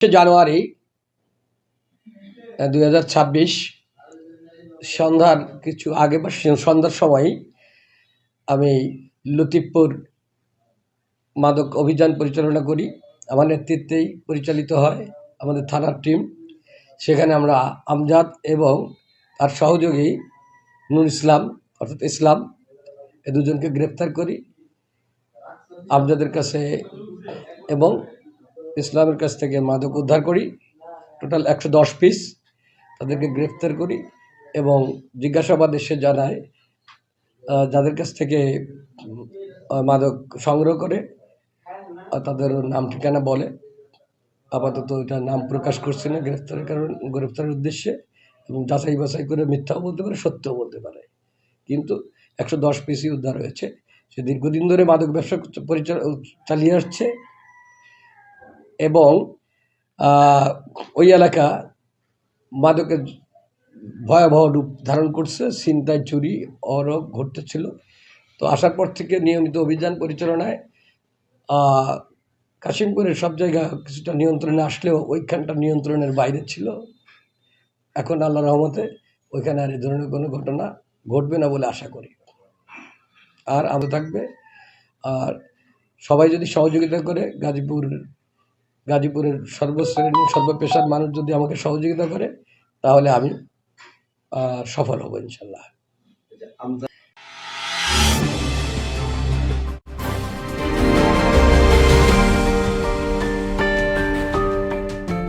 জানুয়ারি দুই হাজার ছাব্বিশ, সন্ধ্যার কিছু আগে বা সন্ধ্যার সময় আমি লতিফপুর মাদক অভিযান পরিচালনা করি। আমার নেতৃত্বেই পরিচালিত হয় আমাদের থানার টিম। সেখানে আমরা আমজাদ এবং তার সহযোগী নুর ইসলাম, অর্থাৎ ইসলাম, এ দুজনকে গ্রেপ্তার করি। আমজাদের কাছে এবং ইসলামের কাছ থেকে মাদক উদ্ধার করি। টোটাল একশো দশ পিস তাদেরকে গ্রেফতার করি এবং জিজ্ঞাসাবাদ এসে জানায় যাদের কাছ থেকে মাদক সংগ্রহ করে তাদের নাম ঠিকানা বলে। আপাতত এটা নাম প্রকাশ করছে না গ্রেফতারের কারণ, গ্রেফতারের উদ্দেশ্যে এবং যাচাই বাছাই করে মিথ্যাও বলতে পারে, সত্যও বলতে পারে। কিন্তু একশো দশ পিসই উদ্ধার হয়েছে। সে দীর্ঘদিন ধরে মাদক ব্যবসা পরিচাল চালিয়ে আসছে। এবং ওই এলাকা মাদকের ভয়াবহ রূপ ধারণ করছে, ছিনতাই, চুরি অরব ঘটতেছিল। তো আসার পর থেকে নিয়মিত অভিযান পরিচালনায় কাশিমপুরের সব জায়গা কিছুটা নিয়ন্ত্রণে আসলেও ওইখানটা নিয়ন্ত্রণের বাইরে ছিল। এখন আল্লাহ রহমতে ওইখানে আর এই ধরনের কোনো ঘটনা ঘটবে না বলে আশা করি। আর আমাদের থাকবে। আর সবাই যদি সহযোগিতা করে গাজীপুর গাজীপুরের সর্বশ্রেণী সর্বপেশার মানুষ যদি আমাকে সহযোগিতা করে তাহলে আমি সফল হব ইনশাল্লাহ।